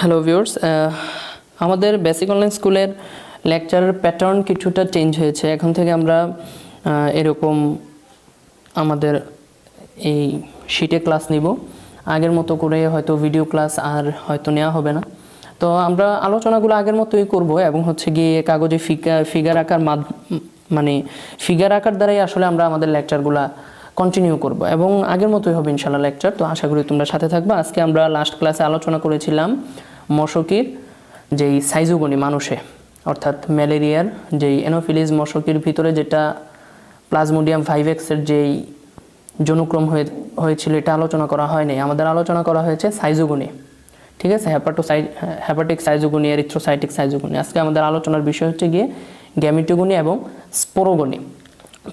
Hello viewers আমাদের basic online স্কুলের লেকচারের প্যাটার্ন কিছুটা চেঞ্জ হয়েছে। এখন থেকে আমরা এরকম আমাদের এই শিটে ক্লাস নিব। আগের মতো করে হয়তো ভিডিও ক্লাস আর হয়তো নেওয়া হবে না। তো আমরা আলোচনাগুলো আগের মতোই করব এবং হচ্ছে গিয়ে কাগজে ফিগার ফিগার আকার মানে ফিগার আকার দ্বারাই আসলে আমরা আমাদের লেকচারগুলা কন্টিনিউ করব এবং আগের মতোই হবে ইনশাল্লাহ লেকচার তো আশা করি তোমরা সাথে থাকবে। আজকে আমরা লাস্ট ক্লাসে আলোচনা করেছিলাম মশকির যেই সাইজোগনি মানুষে, অর্থাৎ ম্যালেরিয়ার যেই এনোফিলিস মশকির ভিতরে যেটা প্লাজমোডিয়াম ফাইভ এক্সের যেই জনুক্রম হয়ে, হয়েছিল, এটা আলোচনা করা হয়নি। আমাদের আলোচনা করা হয়েছে সাইজোগনি। ঠিক আছে? হ্যাপাটোসাই হ্যাপাটিক সাইজোগনি, এরিথ্রোসাইটিক সাইজোগনি। আজকে আমাদের আলোচনার বিষয় হচ্ছে গিয়ে গ্যামিটোগনি এবং স্পোরোগনি।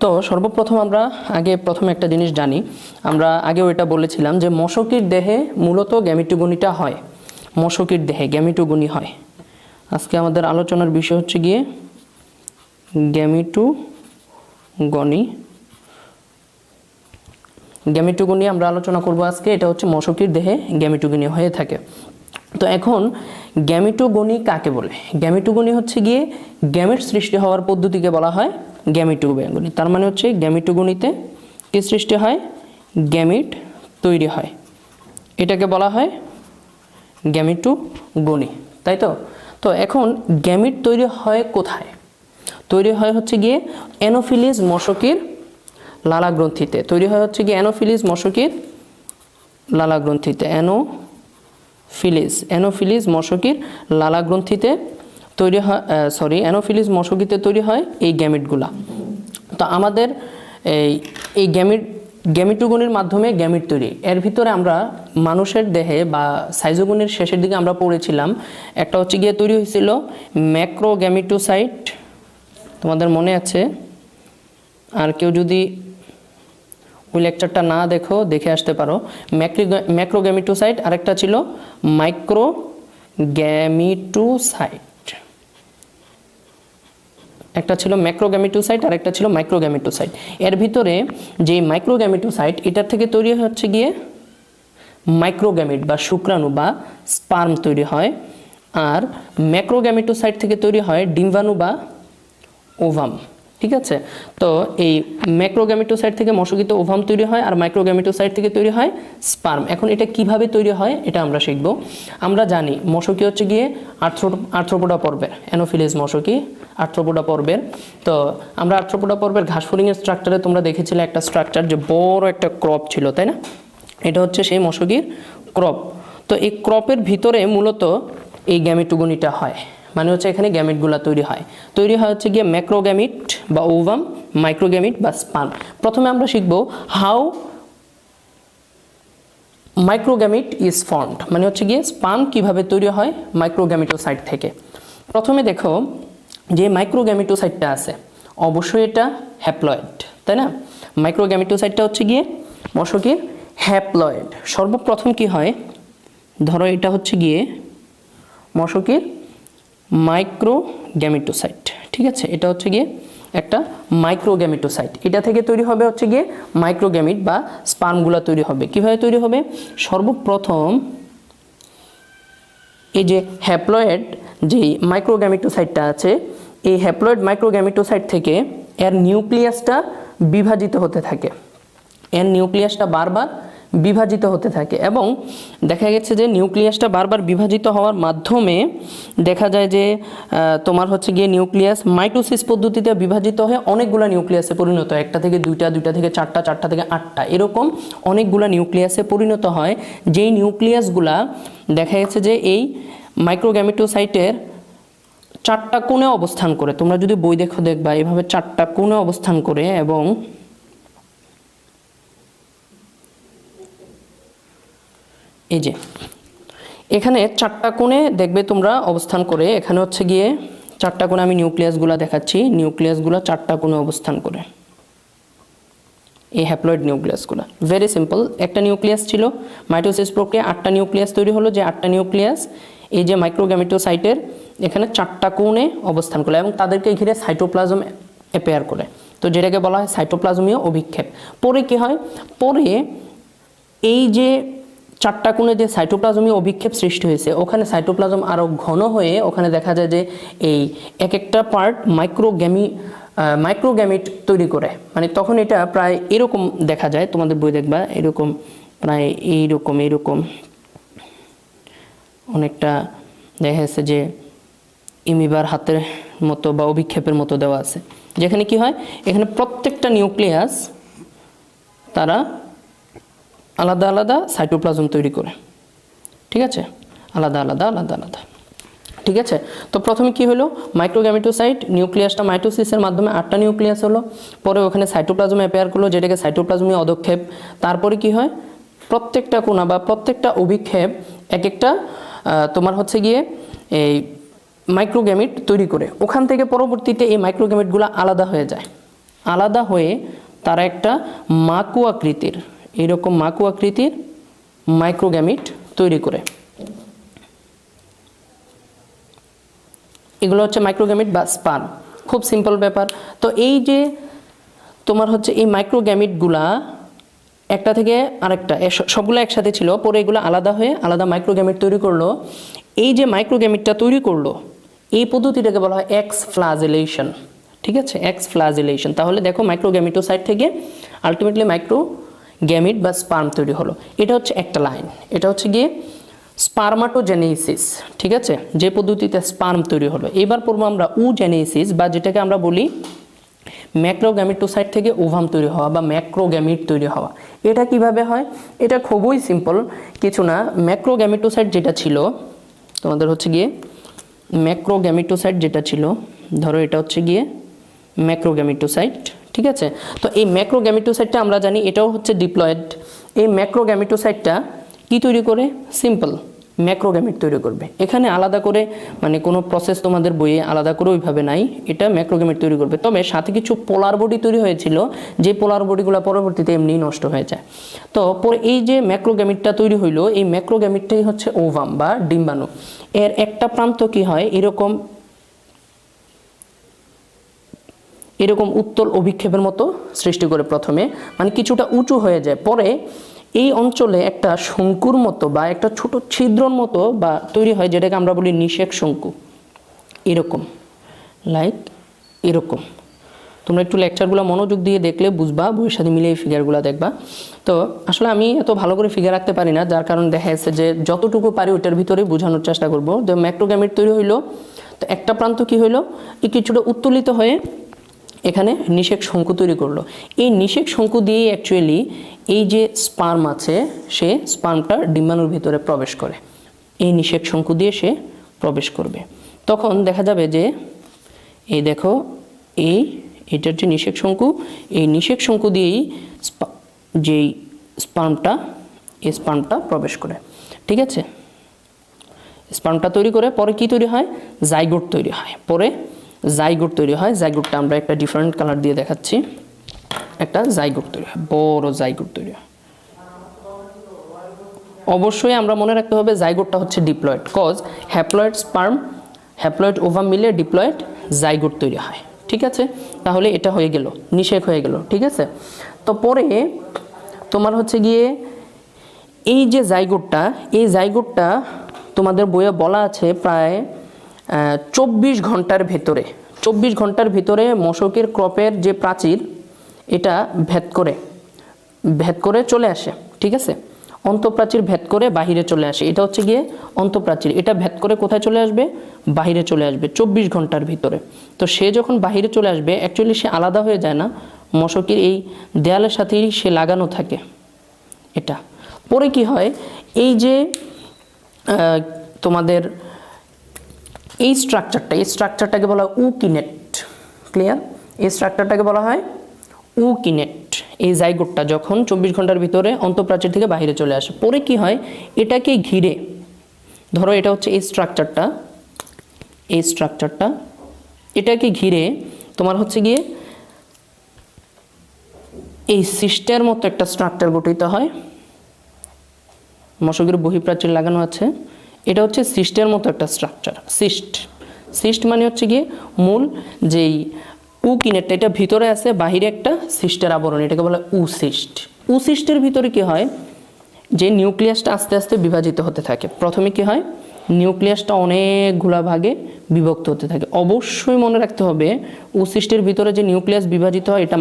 তো সর্বপ্রথম আমরা আগে প্রথম একটা জিনিস জানি। আমরা আগেও এটা বলেছিলাম যে মশকির দেহে মূলত গ্যামিটোগনিটা হয়। মশকির দেহে, গ্যামিটোগনি হয়। আজকে আমাদের আলোচনার বিষয় হচ্ছে গিয়ে গ্যামিটোগনি। গ্যামিটোগনি আমরা আলোচনা করব আজকে, এটা হচ্ছে মশকির দেহে গ্যামিটোগনি হয়ে থাকে। তো এখন, গ্যামিটোগনি কাকে বলে? গ্যামিটোগনি হচ্ছে গিয়ে গ্যামেট সৃষ্টি হওয়ার পদ্ধতিকে বলা হয় গ্যামিটোগনি। তার মানে হচ্ছে গ্যামিটোগনিতে কি সৃষ্টি হয়? গ্যামিট তৈরি হয়। এটাকে বলা হয় গ্যামিটোগনি তাই তো? তো এখন গ্যামিট তৈরি হয় কোথায়? তৈরি হয় হচ্ছে গিয়ে অ্যানোফিলিস মশকির লালা গ্রন্থিতে। তৈরি হয় হচ্ছে গিয়ে অ্যানোফিলিস মশকির লালা গ্রন্থিতে। অ্যানোফিলিস অ্যানোফিলিস মশকির লালা গ্রন্থিতে তৈরি হয় সরি অ্যানোফিলিস মশকিতে তৈরি হয় এই গ্যামিটগুলা তো আমাদের এই এই গ্যামিট গ্যামিটোগনির মাধ্যমে গ্যামিট তৈরি। এর ভিতরে আমরা মানুষের দেহে বা সাইজোগনির শেষের দিকে আমরা পড়েছিলাম। একটা হচ্ছে গিয়ে তৈরি হয়েছিল ম্যাক্রো গ্যামিটোসাইট তোমাদের মনে আছে? আর কেউ যদি ওই লেকচারটা না দেখো, দেখে আসতে পারো। ম্যাক্রি ম্যাক্রোগ্যামিটোসাইট, আরেকটা ছিল মাইক্রো গ্যামিটোসাইট একটা ছিল ম্যাক্রোগ্যামিটোসাইট আর একটা ছিল মাইক্রোগ্যামিটোসাইট এর ভিতরে যে মাইক্রোগ্যামিটোসাইট এটার থেকে তৈরি হচ্ছে গিয়ে মাইক্রোগ্যামিট বা শুক্রাণু বা স্পার্ম তৈরি হয়, আর ম্যাক্রোগ্যামিটোসাইট থেকে তৈরি হয় ডিম্বাণু বা ওভাম। ঠিক আছে? তো এই ম্যাক্রোগ্যামিটোসাইট থেকে মশকিত ওভাম তৈরি হয় আর মাইক্রোগ্যামিটোসাইট থেকে তৈরি হয় স্পার্ম এখন এটা কীভাবে তৈরি হয় এটা আমরা শিখব। আমরা জানি মশকি হচ্ছে গিয়ে আর্থ্রো, আর্থ্রোপোডা পর্বের অ্যানোফিলিস মশকি আর্থ্রোপোডা পর্বের। তো আমরা আর্থ্রোপোডা পর্বের ঘাসফড়িংয়ের স্ট্রাকচারে তোমরা দেখেছিলে একটা স্ট্রাকচার যে বড় একটা ক্রপ ছিল, তাই না? এটা হচ্ছে সেই মশকির ক্রপ তো এই ক্রপের ভিতরে মূলত এই গ্যামিটুগুনিটা হয়। মানে হচ্ছে এখানে গ্যামিটগুলো তৈরি হয়। তৈরি হয় হচ্ছে গিয়ে ম্যাক্রোগ্যামিট বা ওভাম, মাইক্রোগ্যামিট বা স্পান। প্রথমে আমরা শিখব হাউ মাইক্রোগ্যামিট ইজ ফর্মড। মানে হচ্ছে গিয়ে স্পান কীভাবে তৈরি হয় মাইক্রোগ্যামিটোসাইট থেকে। প্রথমে দেখো যে মাইক্রোগ্যামিটোসাইটটা আছে। অবশ্যই এটা হ্যাপ্লয়েড, তাই না? মাইক্রোগ্যামিটোসাইটটা হচ্ছে গিয়ে মশকির হ্যাপ্লয়েড। সর্বপ্রথম কি হয়? ধরো এটা হচ্ছে গিয়ে মশকির মাইক্রোগ্যামিটোসাইট। ঠিক আছে? এটা হচ্ছে গিয়ে একটা মাইক্রোগ্যামিটোসাইট। এটা থেকে তৈরি হবে হচ্ছে গিয়ে মাইক্রোগ্যামিট বা স্পার্মগুলো তৈরি হবে। কীভাবে তৈরি হবে? সর্বপ্রথম এই যে হ্যাপ্লয়েড যেই মাইক্রোগ্যামিটোসাইটটা আছে, এই হ্যাপ্লয়েড মাইক্রোগ্যামিটোসাইট থেকে এর নিউক্লিয়াসটা বিভাজিত হতে থাকে। এর নিউক্লিয়াসটা বারবার বিভাজিত হতে থাকে এবং দেখা গেছে যে নিউক্লিয়াসটা বারবার বিভাজিত হওয়ার মাধ্যমে দেখা যায় যে তোমার হচ্ছে গিয়ে নিউক্লিয়াস মাইটোসিস পদ্ধতিতে বিভাজিত হয়ে অনেকগুলো নিউক্লিয়াসে পরিণত হয়। একটা থেকে দুইটা দুইটা থেকে চারটা চারটা থেকে আটটা এরকম অনেকগুলো নিউক্লিয়াসে পরিণত হয়। যেই নিউক্লিয়াসগুলা দেখা গেছে যে এই মাইক্রোগ্যামিটোসাইটের চারটা কোণে অবস্থান করে। তোমরা যদি বই দেখো দেখবা, এভাবে চারটা কোণে অবস্থান করে এবং এই যে, এখানে চারটা কোণে দেখবে তোমরা অবস্থান করে, এখানে হচ্ছে গিয়ে চারটা কোণে আমি নিউক্লিয়াসগুলো দেখাচ্ছি, নিউক্লিয়াসগুলো চারটা কোণে অবস্থান করে। এই হ্যাপ্লয়েড নিউক্লিয়াসগুলো। ভেরি সিম্পল একটা নিউক্লিয়াস ছিল, মাইটোসিস প্রক্রিয়া, আটটা নিউক্লিয়াস তৈরি হলো, যে আটটা নিউক্লিয়াস, এই যে মাইক্রোগ্যামিটোসাইটের এখানে চারটা কোণে অবস্থান করে এবং তাদেরকে ঘিরে সাইটোপ্লাজম অ্যাপেয়ার করে। তো যেটাকে বলা হয় সাইটোপ্লাজমীয় অভিক্ষেপ। পরে কি হয়? পরে এই যে চারটা কোণে যে সাইটোপ্লাজমীয় অভিক্ষেপ সৃষ্টি হয়েছে, ওখানে সাইটোপ্লাজম আরও ঘন হয়ে ওখানে দেখা যায় যে এই এক একটা পার্ট মাইক্রোগ্যামি মাইক্রোগ্যামিট তৈরি করে। মানে তখন এটা প্রায় এরকম দেখা যায়, তোমাদের বই দেখবা, এরকম প্রায় এইরকম এইরকম অনেকটা দেখা যাচ্ছে যে ইমিবার হাতের মতো বা অভিক্ষেপের মতো দেওয়া আছে। যেখানে কি হয়, এখানে প্রত্যেকটা নিউক্লিয়াস তারা আলাদা আলাদা সাইটোপ্লাজম তৈরি করে। ঠিক আছে? আলাদা আলাদা আলাদা আলাদা। ঠিক আছে? তো প্রথমে কি হলো? মাইক্রোগ্যামিটোসাইট নিউক্লিয়াসটা মাইটোসিসের মাধ্যমে আটটা নিউক্লিয়াস হলো। পরে ওখানে সাইটোপ্লাজম অ্যাপেয়ার করল, যেটাকে সাইটোপ্লাজমীয় অদক্ষেপ তারপরে কি হয়? প্রত্যেকটা কোণা বা প্রত্যেকটা অভিক্ষেপ এক একটা তোমার হচ্ছে গিয়ে এই মাইক্রোগ্যামিট তৈরি করে। ওখান থেকে পরবর্তীতে এই মাইক্রোগ্যামিটগুলো আলাদা হয়ে যায়। আলাদা হয়ে তারা একটা মাকু আকৃতির এইরকম মাকু আকৃতির মাইক্রোগ্যামিট তৈরি করে। এগুলো হচ্ছে মাইক্রোগ্যামিট বা স্পার্ম খুব সিম্পল ব্যাপার। তো এই যে তোমার হচ্ছে এই মাইক্রোগ্যামিটগুলা একটা থেকে আরেকটা সবগুলো একসাথে ছিল, পরে এগুলো আলাদা হয়ে আলাদা মাইক্রোগ্যামিট তৈরি করল। এই যে মাইক্রোগ্যামিটটা তৈরি করল, এই পদ্ধতিটাকে বলা হয় এক্স ফ্লাজেলেশন ঠিক আছে? এক্স ফ্লাজেলেশন তাহলে দেখো মাইক্রোগ্যামিটোসাইট থেকে আলটিমেটলি মাইক্রো গ্যামিট বা স্পার্ম তৈরি হলো। এটা হচ্ছে একটা লাইন। এটা হচ্ছে গিয়ে স্পার্মাটোজেনেসিস ঠিক আছে? যে পদ্ধতিতে স্পার্ম তৈরি হলো। এবার পড়ব আমরা উজেনেসিস বা যেটাকে আমরা বলি ম্যাক্রোগ্যামিটোসাইট থেকে ওভাম তৈরি হওয়া বা ম্যাক্রোগ্যামিট তৈরি হওয়া। এটা কীভাবে হয়? এটা খুবই সিম্পল। কিছু না, ম্যাক্রোগ্যামিটোসাইট যেটা ছিল, তোমাদের হচ্ছে গিয়ে ম্যাক্রোগ্যামিটোসাইট যেটা ছিল, ধরো এটা হচ্ছে গিয়ে ম্যাক্রোগ্যামিটোসাইট। ঠিক আছে? তো এই ম্যাক্রোগ্যামিটোসাইটটা আমরা জানি এটাও হচ্ছে ডিপ্লয়েড এই ম্যাক্রোগ্যামিটোসাইটটা কি তৈরি করে? সিম্পল ম্যাক্রোগ্যামিট তৈরি করবে। এখানে আলাদা করে মানে কোনো প্রসেস তোমাদের বইয়ে আলাদা করে ওইভাবে নাই। এটা ম্যাক্রোগ্যামিট তৈরি করবে। তবে সাথে কিছু পোলার বডি তৈরি হয়েছিল, যে পোলার বডিগুলো পরবর্তীতে এমনি নষ্ট হয়ে যায়। তো পরে এই যে ম্যাক্রোগ্যামিটটা তৈরি হইল, এই ম্যাক্রোগ্যামিটটাই হচ্ছে ওভাম বা ডিম্বাণু। এর একটা প্রান্ত কি হয়? এরকম এরকম উত্তল অভিক্ষেপের মতো সৃষ্টি করে প্রথমে। মানে কিছুটা উঁচু হয়ে যায়। পরে এই অঞ্চলে একটা শঙ্কুর মতো বা একটা ছোট ছিদ্রর মতো বা তৈরি হয়, যেটাকে আমরা বলি নিষেক শঙ্কু। এরকম। লাইক এরকম। তোমরা একটু লেকচারগুলো মনোযোগ দিয়ে দেখলে বুঝবা বইয়ের সাথে মিলে এই ফিগারগুলো দেখবা। তো আসলে আমি এত ভালো করে ফিগার রাখতে পারি না, যার কারণ দেখা যাচ্ছে যে যতটুকু পারি ওটার ভিতরে বোঝানোর চেষ্টা করব। যে ম্যাক্রোগ্যামিট তৈরি হইল। তো একটা প্রান্ত কি হইল? কিছুটা উত্তোলিত হয়ে এখানে নিষেক শঙ্কু তৈরি করল। এই নিষেক শঙ্কু দিয়েই অ্যাকচুয়ালি এই যে স্পার্ম আছে, সে স্পার্মটা ডিম্বাণুর ভিতরে প্রবেশ করে। এই নিষেক শঙ্কু দিয়ে সে প্রবেশ করবে। তখন দেখা যাবে যে, এই দেখো, এই এটার যে নিষেক শঙ্কু। এই নিষেক শঙ্কু দিয়েই যেই স্পার্মটা এই স্পার্মটা প্রবেশ করে। ঠিক আছে? স্পার্মটা তৈরি করে, পরে কি তৈরি হয়? জাইগোট তৈরি হয়। পরে জাইগোট তৈরি হয়। জাইগুটটা আমরা একটা ডিফারেন্ট কালার দিয়ে দেখাচ্ছি। একটা জাইগোট তৈরি হয়, বড় জাইগোট তৈরি হয়। অবশ্যই আমরা মনে রাখতে হবে জাইগোটটা হচ্ছে diploid cause haploid sperm haploid ovum মিলে ডিপ্লয়েড জাইগোট তৈরি হয়। ঠিক আছে? তাহলে এটা হয়ে গেল, নিষেক হয়ে গেল, ঠিক আছে? তো পরে তোমার হচ্ছে গিয়ে এই যে জাইগোটটা, এই জাইগোটটা তোমাদের বইয়ে বলা আছে প্রায় চব্বিশ ঘণ্টার ভেতরে, চব্বিশ ঘণ্টার ভিতরে মশকের ক্রপের যে প্রাচীর, এটা ভেদ করে ভেদ করে চলে আসে, ঠিক আছে? অন্তপ্রাচীর ভেদ করে বাহিরে চলে আসে। এটা হচ্ছে গিয়ে অন্তপ্রাচীর। এটা ভেদ করে কোথায় চলে আসবে? বাহিরে চলে আসবে, চব্বিশ ঘণ্টার ভিতরে। তো সে যখন বাহিরে চলে আসবে অ্যাকচুয়ালি সে আলাদা হয়ে যায় না। মশকের এই দেয়ালের সাথেই সে লাগানো থাকে এটা। পরে কি হয়? এই যে তোমাদের এই স্ট্রাকচারটা এই স্ট্রাকচারটাকে বলা হয় উকিনেট। ক্লিয়ার এই স্ট্রাকচারটাকে বলা হয় উকিনেট। এই জাইগোটটা যখন চব্বিশ ঘণ্টার ভিতরে অন্তঃপ্রাচীর থেকে বাইরে চলে আসে, পরে কি হয়? এটাকে ঘিরে। ধরো এটা হচ্ছে এই স্ট্রাকচারটা এই স্ট্রাকচারটা এটাকে ঘিরে তোমার হচ্ছে গিয়ে এই সিস্টের মতো একটা স্ট্রাকচার গঠিত হয়। মশকের বহিপ্রাচীর লাগানো আছে। এটা হচ্ছে সিস্টের মতো একটা স্ট্রাকচার সিস্ট সিস্ট মানে হচ্ছে গিয়ে মূল যেই উ কিনেটটা এটা ভিতরে আছে, বাহিরে একটা সিস্টের আবরণ, এটাকে বলা উ সিস্ট উ সিস্টের ভিতরে কি হয়? যে নিউক্লিয়াসটা আস্তে আস্তে বিভাজিত হতে থাকে। প্রথমে কি হয়? নিউক্লিয়াসটা অনেকগুলা ভাগে বিভক্ত হতে থাকে। অবশ্যই মনে রাখতে হবে উসিষ্টের ভিতরে যে নিউক্লিয়াস বিভাজিত হয়, এটা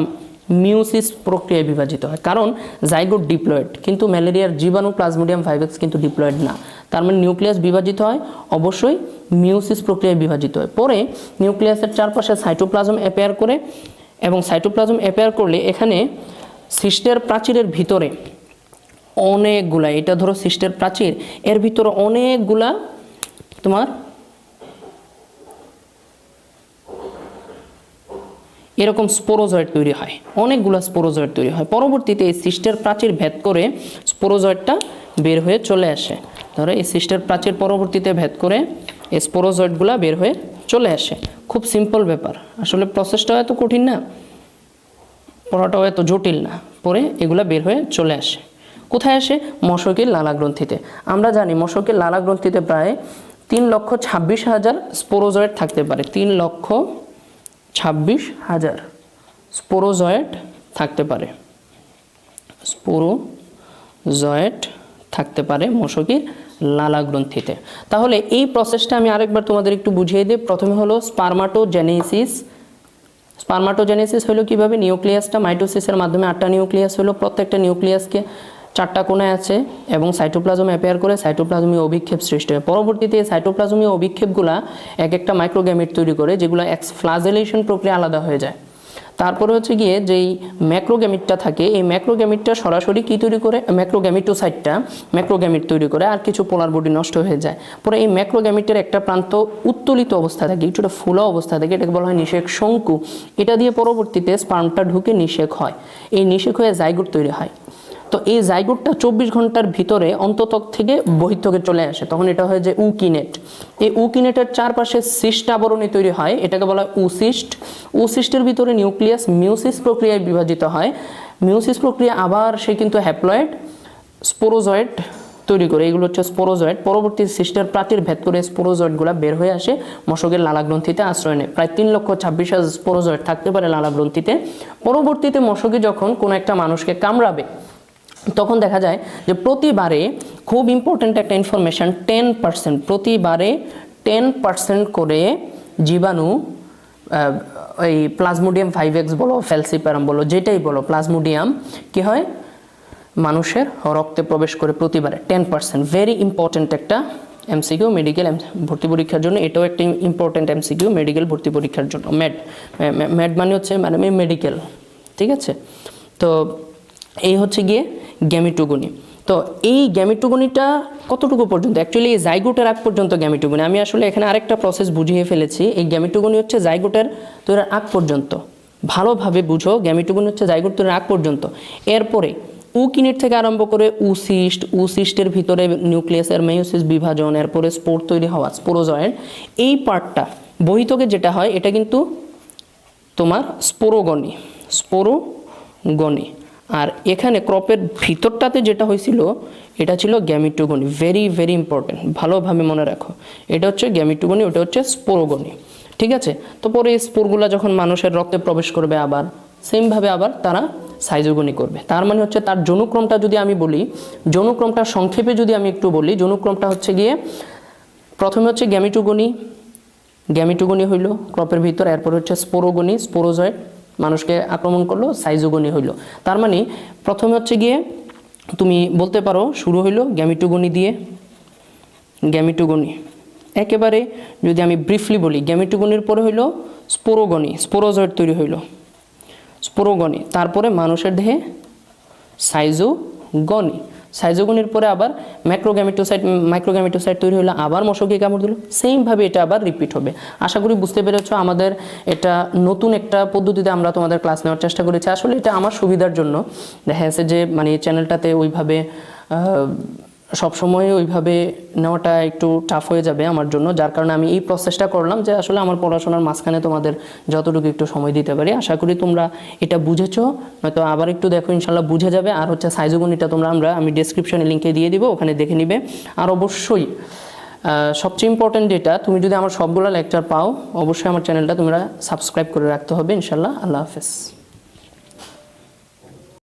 মিউসিস প্রক্রিয়ায় বিভাজিত হয়। কারণ জাইগোট ডিপ্লয়েড কিন্তু ম্যালেরিয়ার জীবাণু প্লাজমোডিয়াম ভাইরাস কিন্তু ডিপ্লয়েড না। তার মানে নিউক্লিয়াস বিভাজিত হয়, অবশ্যই মিউসিস প্রক্রিয়ায় বিভাজিত হয়। পরে নিউক্লিয়াসের চারপাশে সাইটোপ্লাজম অ্যাপেয়ার করে এবং সাইটোপ্লাজম অ্যাপেয়ার করলে এখানে সিস্টের প্রাচীরের ভিতরে অনেকগুলা, এটা ধরো সিস্টের প্রাচীর, এর ভিতরে অনেকগুলা তোমার এরকম স্পোরোজয়েড তৈরি হয়, অনেকগুলো স্পোরোজয়েড তৈরি হয়। পরবর্তীতে এই সিস্টের প্রাচীর ভেদ করে স্পোরোজয়েডটা বের হয়ে চলে আসে। ধরো এই সিস্টের প্রাচীর পরবর্তীতে ভেদ করে এই স্পোরোজয়েডগুলো বের হয়ে চলে আসে। খুব সিম্পল ব্যাপার। আসলে প্রসেসটাও এত কঠিন না, পড়াটাও এত জটিল না, পরে এগুলা বের হয়ে চলে আসে। কোথায় আসে? মশকের লালা গ্রন্থিতে। আমরা জানি মশকের লালা গ্রন্থিতে প্রায় তিন লক্ষ ছাব্বিশ হাজার স্পোরোজয়েড থাকতে পারে। তিন লক্ষ ছাব্বিশ হাজার স্পোরোজয়েড থাকতে পারে। স্পোরোজয়েড থাকতে পারে মশকির লালা গ্রন্থিতে। তাহলে এই প্রসেসটা আমি আরেকবার তোমাদের একটু বুঝিয়ে দিই। প্রথমে হলো স্পারমাটোজেনেসিস স্পারমাটোজেনেসিস হলো কীভাবে নিউক্লিয়াসটা মাইটোসিসের মাধ্যমে আটটা নিউক্লিয়াস হলো, প্রত্যেকটা নিউক্লিয়াসকে চারটা কোণায় আছে এবং সাইটোপ্লাজম অ্যাপেয়ার করে সাইটোপ্লাজমীয় অভিক্ষেপ সৃষ্টি হয়। পরবর্তীতে এই সাইটোপ্লাজমীয় অভিক্ষেপগুলা এক একটা মাইক্রোগ্যামিট তৈরি করে, যেগুলো এক্স ফ্লাজেলেশন প্রক্রিয়া আলাদা হয়ে যায়। তারপরে হচ্ছে গিয়ে যেই ম্যাক্রোগ্যামিটটা থাকে, এই ম্যাক্রোগ্যামিটটা সরাসরি কী তৈরি করে? ম্যাক্রোগ্যামিটোসাইটটা ম্যাক্রোগ্যামিট তৈরি করে আর কিছু পোলার বডি নষ্ট হয়ে যায়। পরে এই ম্যাক্রোগ্যামিটের একটা প্রান্ত উত্তোলিত অবস্থা থাকে কিছুটা ফুলা অবস্থা থাকে, এটাকে বলা হয় নিষেক শঙ্কু। এটা দিয়ে পরবর্তীতে স্পার্মটা ঢুকে নিষেক হয়। এই নিষেক হয়ে জাইগুট তৈরি হয়। তো এই জাইগুটটা চব্বিশ ঘণ্টার ভিতরে অন্ততক থেকে বহির্থকে চলে আসে। তখন এটা হয় যে উকিনেট। এই উকিনেটের চারপাশে সিস্ট আবরণী তৈরি হয়। এটাকে বলা হয় উসিস্ট উসিস্টের ভিতরে নিউক্লিয়াস মিউসিস প্রক্রিয়ায় বিভাজিত হয়। মিউসিস প্রক্রিয়া আবার সে কিন্তু হ্যাপ্লয়েড, স্পোরোজয়েড তৈরি করে। এগুলো হচ্ছে স্পোরোজয়েড। পরবর্তী সিস্টের প্রাচীর ভেদ করে স্পোরোজয়েডগুলো বের হয়ে আসে মশকের লালা গ্রন্থিতে আশ্রয় নেয়। প্রায় তিন লক্ষ ছাব্বিশ হাজার স্পোরোজয়েড থাকতে পারে লালা গ্রন্থিতে পরবর্তীতে মশকে যখন কোনো একটা মানুষকে কামড়াবে তখন দেখা যায় যে প্রতিবারে খুব ইম্পর্ট্যান্ট একটা ইনফরমেশন টেন পার্সেন্ট প্রতিবারে টেন পার্সেন্ট করে জীবাণু ওই প্লাজমোডিয়াম ফাইভ এক্স বলো ফ্যালসিপ্যারাম বলো, যেটাই বলো প্লাজমোডিয়াম কি হয়? মানুষের রক্তে প্রবেশ করে প্রতিবারে টেন পার্সেন্ট ভেরি ইম্পর্ট্যান্ট একটা এমসিকিউ মেডিকেল ভর্তি পরীক্ষার জন্য, এটাও একটা ইম্পর্ট্যান্ট এমসিকিউ মেডিকেল ভর্তি পরীক্ষার জন্য। ম্যাড ম্যাড মানে হচ্ছে মানে মেডিকেল ঠিক আছে? তো এই হচ্ছে গিয়ে গ্যামিটুগুনি। তো এই গ্যামিটুগুনিটা কতটুকু পর্যন্ত? অ্যাকচুয়ালি এই জাইগোটের আগ পর্যন্ত গ্যামিটুগুনি। আমি আসলে এখানে আরেকটা প্রসেস বুঝিয়ে ফেলেছি। এই গ্যামিটুগুনি হচ্ছে জাইগোটের তৈরির আগ পর্যন্ত। ভালোভাবে বুঝো, গ্যামিটুগুনি হচ্ছে জাইগোট তৈরির আগ পর্যন্ত। এরপরে উকিনিট থেকে আরম্ভ করে উসিস্ট উসিস্টের ভিতরে নিউক্লিয়াসের মেয়োসিস বিভাজন, এরপরে স্পোর তৈরি হওয়া স্পোরোজয়েড এই পার্টটা, বহিতকে যেটা হয়, এটা কিন্তু তোমার স্পোরোগনি স্পোরোগনি। আর এখানে ক্রপের ভিতরটাতে যেটা হয়েছিল, এটা ছিল গ্যামিটোগনি। ভেরি ভেরি ইম্পর্টেন্ট ভালোভাবে মনে রাখো। এটা হচ্ছে গ্যামিটোগনি, ওটা হচ্ছে স্পোরোগনি। ঠিক আছে? তো পরে এই স্পোরগুলো যখন মানুষের রক্তে প্রবেশ করবে আবার সেমভাবে আবার তারা সাইজোগনি করবে। তার মানে হচ্ছে তার জনুক্রমটা যদি আমি বলি জনুক্রমটা সংক্ষেপে যদি আমি একটু বলি জনুক্রমটা হচ্ছে গিয়ে, প্রথমে হচ্ছে গ্যামিটোগনি গ্যামিটোগনি হইল ক্রপের ভিতর, এরপর হচ্ছে স্পোরোগনি স্পোরোজয়েড মানুষকে আক্রমণ করল সাইজোগনি হইল। তার মানে প্রথমে হচ্ছে গিয়ে তুমি বলতে পারো, শুরু হইল গ্যামিটোগনি দিয়ে। গ্যামিটোগনি। একেবারে যদি আমি ব্রিফলি বলি, গ্যামিটোগনির পরে হইল স্পোরোগনি, স্পোরোজয়েড তৈরি হইল। স্পোরোগনি, তারপরে মানুষের দেহে সাইজোগনি সাইজোগনির পরে আবার ম্যাক্রোগ্যামিটোসাইট মাইক্রোগ্যামিটোসাইট তৈরি হলে আবার মশকে কামড় দিল। সেমভাবে এটা আবার রিপিট হবে। আশা করি বুঝতে পেরেছ আমাদের এটা নতুন একটা পদ্ধতিতে আমরা তোমাদের ক্লাস নেওয়ার চেষ্টা করেছি। আসলে এটা আমার সুবিধার জন্য। দেখা যাচ্ছে যে মানে চ্যানেলটাতে ওইভাবে সবসময় ওইভাবে নেওয়াটা একটু টাফ হয়ে যাবে আমার জন্য। যার কারণে আমি এই প্রসেসটা করলাম যে আসলে আমার পড়াশোনার মাঝখানে তোমাদের যতটুকু একটু সময় দিতে পারি। আশা করি তোমরা এটা বুঝেছ। নয়তো আবার একটু দেখো ইনশাল্লাহ বুঝে যাবে। আর হচ্ছে সাইজোগনিটা তোমরা আমরা আমি ডেসক্রিপশনে লিঙ্কে দিয়ে দিব, ওখানে দেখে নিবে। আর অবশ্যই সবচেয়ে ইম্পর্টেন্ট যেটা, তুমি যদি আমার সবগুলো লেকচার পাও, অবশ্যই আমার চ্যানেলটা তোমরা সাবস্ক্রাইব করে রাখতে হবে ইনশাল্লাহ আল্লাহ হাফেজ।